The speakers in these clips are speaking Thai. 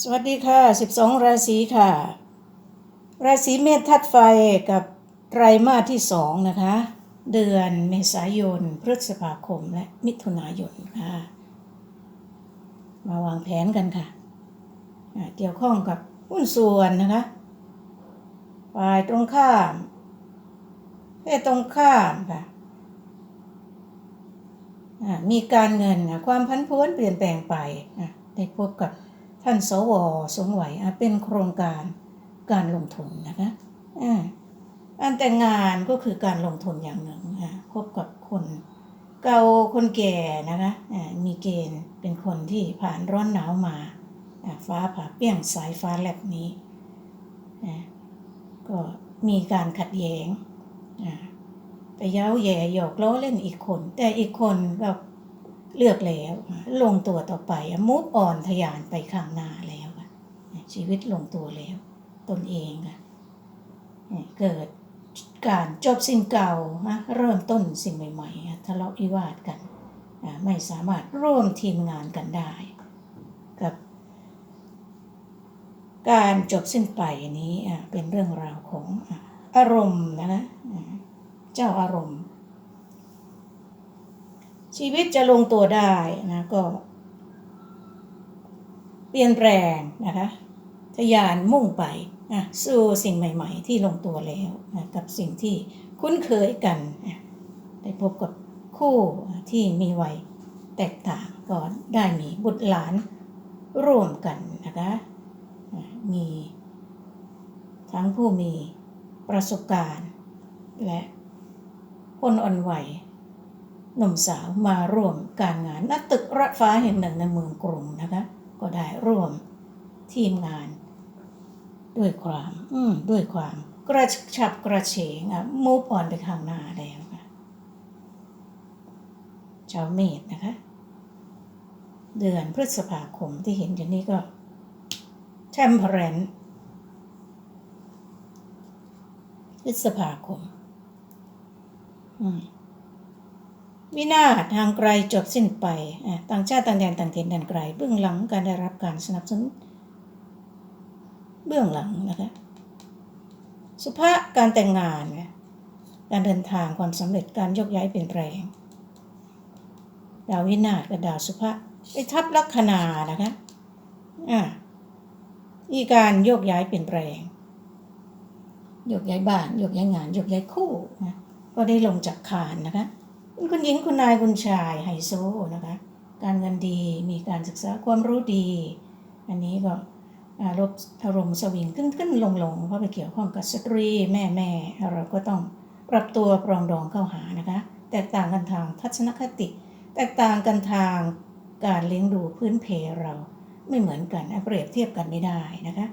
สวัสดีค่ะ 12 ราศีค่ะ ราศีเมษทัดไฟกับไตรมาสที่2นะคะ เดือนเมษายน พฤษภาคม และมิถุนายนค่ะ มาวางแผนกันค่ะ เกี่ยวข้องกับหุ้นส่วนนะคะฝ่ายตรงข้ามเพศตรงข้ามค่ะมีการเงินนะความพันผวนเปลี่ยนแปลงไปอะได้พบกับ ท่านสวสงไหวเป็นโครงการการลงทุนนะคะอ่าการแต่งงานก็คือการลงทุนอย่างหนึ่งพบกับคนเก่าคนแก่นะคะมีเกณฑ์เป็นคนที่ผ่านร้อนหนาวมาฟ้าผ่าเปี้ยงสายฟ้าแลบนี้ ก็มีการขัดแย้งไปเย้าแย่หยอกล้อเล่นอีกคน แต่อีกคนก็ เลือกแล้ว ลงตัวต่อไปมุกอ่อนทยานไปข้างหน้าแล้วค่ะชีวิตลงตัวแล้ว ตนเองค่ะเกิดการจบสิ่งเก่าเริ่มต้นสิ่งใหม่ๆทะเลาะวิวาทกัน ไม่สามารถร่วมทีมงานกันได้ กับ การจบสิ้นไปนี้เป็นเรื่องราวของอารมณ์นะคะเจ้าอารมณ์ ชีวิตจะลงตัวได้นะก็ เปลี่ยนแปลงนะคะทยานมุ่งไปนะสู่สิ่งใหม่ ๆ ที่ลงตัวแล้วนะกับสิ่งที่คุ้นเคยกันนะได้พบกับคู่ที่มีวัยแตกต่างก็ได้มีบุตรหลานร่วมกันนะคะมีทั้งผู้มีประสบการณ์ และคนอ่อนไหว หนุ่มสาวมาร่วมการงานณตึกระฟ้าแห่งหนึ่งในเมืองกรุงนะคะ ก็ได้ร่วมทีมงาน ด้วยความอืมด้วยความกระชับกระเฉงอะมูฟออนไปข้างหน้าแล้วค่ะชาวเมษนะคะ เดือนพฤษภาคมที่เห็นอยู่นี้ก็ temperance พฤษภาคม อืม วินาศทางไกลจบสิ้นไป ต่างชาติต่างแดนต่างถิ่นแดนไกล เบื้องหลังการได้รับการสนับสนุน เบื้องหลังนะคะ สุภาพการแต่งงาน การเดินทางความสำเร็จการยกย้ายเปลี่ยนแปลง ดาววินาศกับดาวสุภาพไปทับลัคนานะคะอ่ามีการยกย้ายเปลี่ยนแปลงยกย้ายบ้านยกย้ายงานยกย้ายคู่นะก็ได้ลงจากคานนะคะ คุณหญิงคุณนายคุณชายไฮโซนะคะ การเงินดีมีการศึกษาความรู้ดี อันนี้ก็อารมณ์อารมณ์สวิงขึ้นขึ้นลงลงเพราะไปเกี่ยวข้องกับสตรีแม่แม่เราก็ต้องปรับตัวปรองดองเข้าหานะคะ แตกต่างกันทางทัศนคติ แตกต่างกันทางการเลี้ยงดูพื้นเพเราไม่เหมือนกันเปรียบเทียบกันไม่ได้นะคะ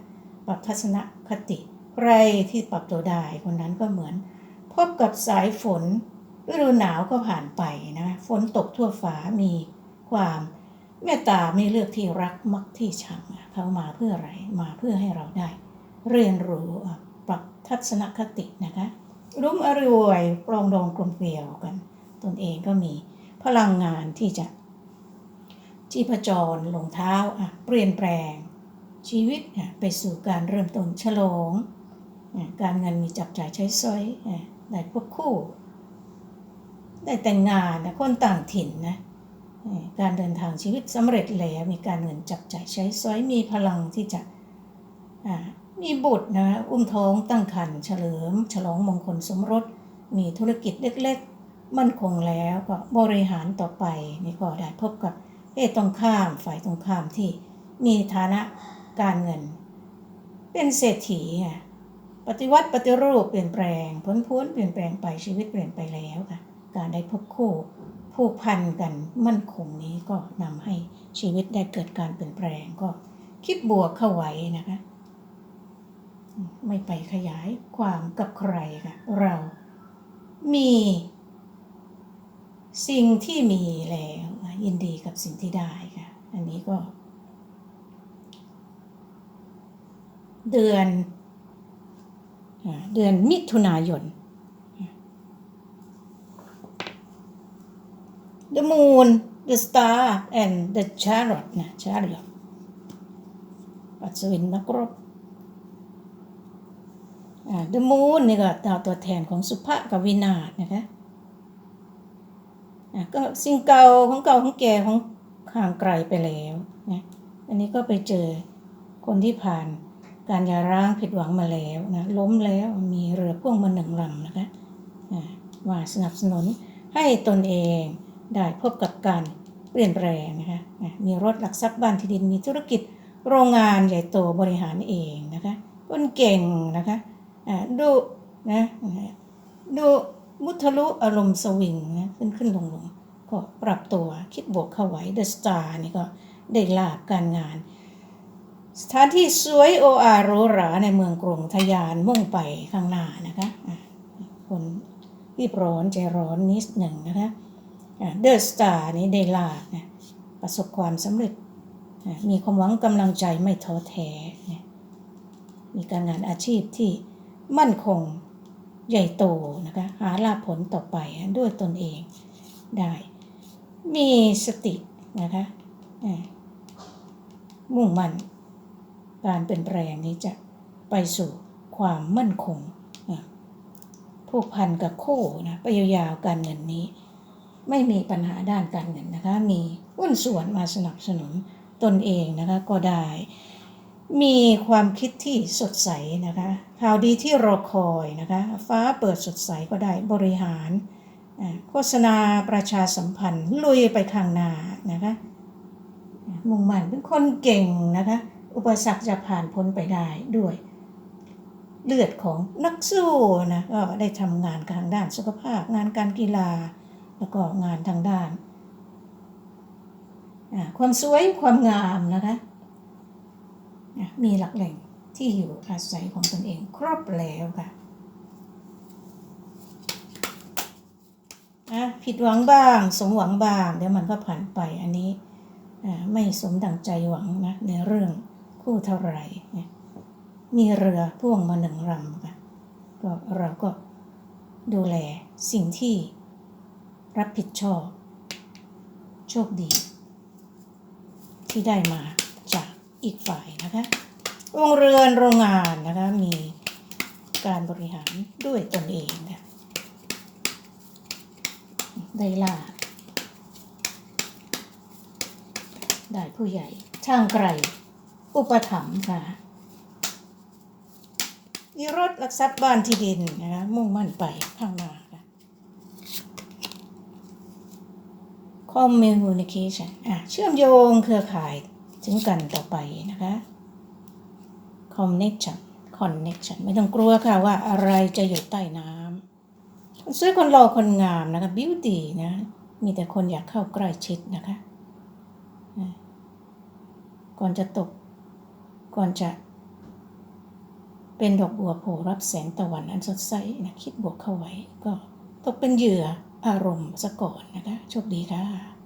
ปรับทัศนคติ ใครที่ปรับตัวได้คนนั้นก็เหมือน พบกับสายฝน ฤดูหนาวก็ผ่านไปนะฝนตกทั่วฟ้ามีความเมตตาไม่เลือกที่รักมักที่ชังเขามาเพื่ออะไรมาเพื่อให้เราได้ เรียนรู้ปรับทัศนคตินะคะรุ่มอรวยปรองดองกลมเกลียวกัน ตนเองก็มีพลังงานที่จะที่ผจรลงเท้าอะเปลี่ยนแปลง ชีวิตไปสู่การเริ่มต้นฉลอง การเงินมีจับจ่ายใช้สอยได้พบคู่ ได้แต่งงานนะคนต่างถิ่นนะการเดินทางชีวิตสำเร็จแล้วมีการเงินจับจ่ายใช้สอยมีพลังที่จะมีบุตรนะอุ้มท้องตั้งครรภ์เฉลิม ฉลองมงคลสมรส มีธุรกิจเล็กๆ มั่นคงแล้วก็บริหารต่อไปนี่ก็ได้พบกับเพศตรงข้ามฝ่ายตรงข้ามที่มีฐานะการเงิน เป็นเศรษฐีปฏิวัติปฏิรูปเปลี่ยนแปลงพ้นพ้นเปลี่ยนแปลงไปชีวิตเปลี่ยนไปแล้วค่ะ การได้พบคู่ผูกพันกันมั่นคงนี้ก็นำให้ชีวิตได้เกิดการเปลี่ยนแปลงก็คิดบวกเข้าไว้นะคะ ไม่ไปขยายความกับใครค่ะ เรามี สิ่งที่มีแล้วยินดีกับสิ่งที่ได้ค่ะ อันนี้ก็ เดือนเดือนมิถุนายน the moon the star and the chariot นะ chariot อัศวินนักรบ The Moon นี่ก็ดาวตัวแทนของสุภะกับวินาศนะคะก็สิ่งเก่าของเก่าของแก่ของห่างไกลไปแล้วนะอันนี้ก็ไปเจอคนที่ผ่านการยาร้างผิดหวังมาแล้วนะล้มแล้วมีเรือพ่วงมาหนึ่งลำนะคะอ่าสนับสนุนให้ตนเอง ได้พบกับการเปลี่ยนแปลงนะคะมีรถหลักทรัพย์บ้านที่ดินมีธุรกิจโรงงานใหญ่โตบริหารเองนะคะคนเก่งนะคะอ่าดูนะดูมุทะลุอารมณ์สวิงนะขึ้นขึ้นลงลงก็ปรับตัวคิดบวกเข้าไว้เดอะสตาร์นี่ก็ได้ลาบการงาน สถานที่สวยโออาหรูหราในเมืองกรุงทยานมุ่งไปข้างหน้านะคะอะคนรีบร้อนใจร้อนนิดหนึ่งนะคะ เดอะสตาร์นี้ได้ลาบนะประสบความสำเร็จอะมีความหวังกำลังใจไม่ท้อแท้นะมีการงานอาชีพที่มั่นคงใหญ่โตนะคะหาลาผลต่อไปด้วยตนเองได้ มีสตินะคะมุ่งมั่นการเปลี่ยนแปลงนี้จะไปสู่ความมั่นคงผูกพันกับคู่นะไปยาวๆการเงินนี้ ไม่มีปัญหาด้านการเงินนะคะ มีหุ้นส่วนมาสนับสนุนตนเองนะคะก็ได้ มีความคิดที่สดใสนะคะข่าวดีที่รอคอยนะคะฟ้าเปิดสดใสก็ได้บริหารโฆษณาประชาสัมพันธ์ ลุยไปข้างหน้านะคะมุ่งมั่นเป็นคนเก่งนะคะอุปสรรคจะผ่านพ้นไปได้ด้วย เลือดของนักสู้นะก็ได้ทำงานทางด้านสุขภาพงานการกีฬา แล้วก็งานทางด้าน ความสวยความงามนะคะมีหลักแหล่งที่อยู่อาศัยของตนเองครอบแล้วค่ะอะผิดหวังบ้าง สมหวังบ้าง เดี๋ยวมันก็ผ่านไปอันนี้ไม่สมดังใจหวังนะในเรื่องคู่เท่าไหร่มีเรือพ่วงมาหนึ่งลำค่ะก็เราก็ดูแลสิ่งที่ รับผิดชอบ โชคดี ที่ได้มาจากอีกฝ่ายนะคะโรงเรือนโรงงานนะคะ มีการบริหารด้วยตนเองนะได้ลาบได้ผู้ใหญ่ ช่างไกลอุปถัมภ์ค่ะมีรถลักทรัพย์บ้านที่ดินนะคะมุ่งมั่นไปข้างหน้าค่ะ communication อะเชื่อมโยงเครือข่ายถึงกันต่อไปนะคะ connection connection ไม่ต้องกลัวค่ะว่าอะไรจะอยู่ใต้น้ำคนสวยคนหล่อคนงามนะคะ beauty นะ มีแต่คนอยากเข้าใกล้ชิดนะคะอะก่อนจะตก ก่อนจะเป็นดอกบัวโผล่รับแสงตะวันอันสดใสนะคิดบวกเข้าไว้ก็ตกเป็นเหยื่อ อารมณ์ซะก่อนนะคะโชคดีค่ะ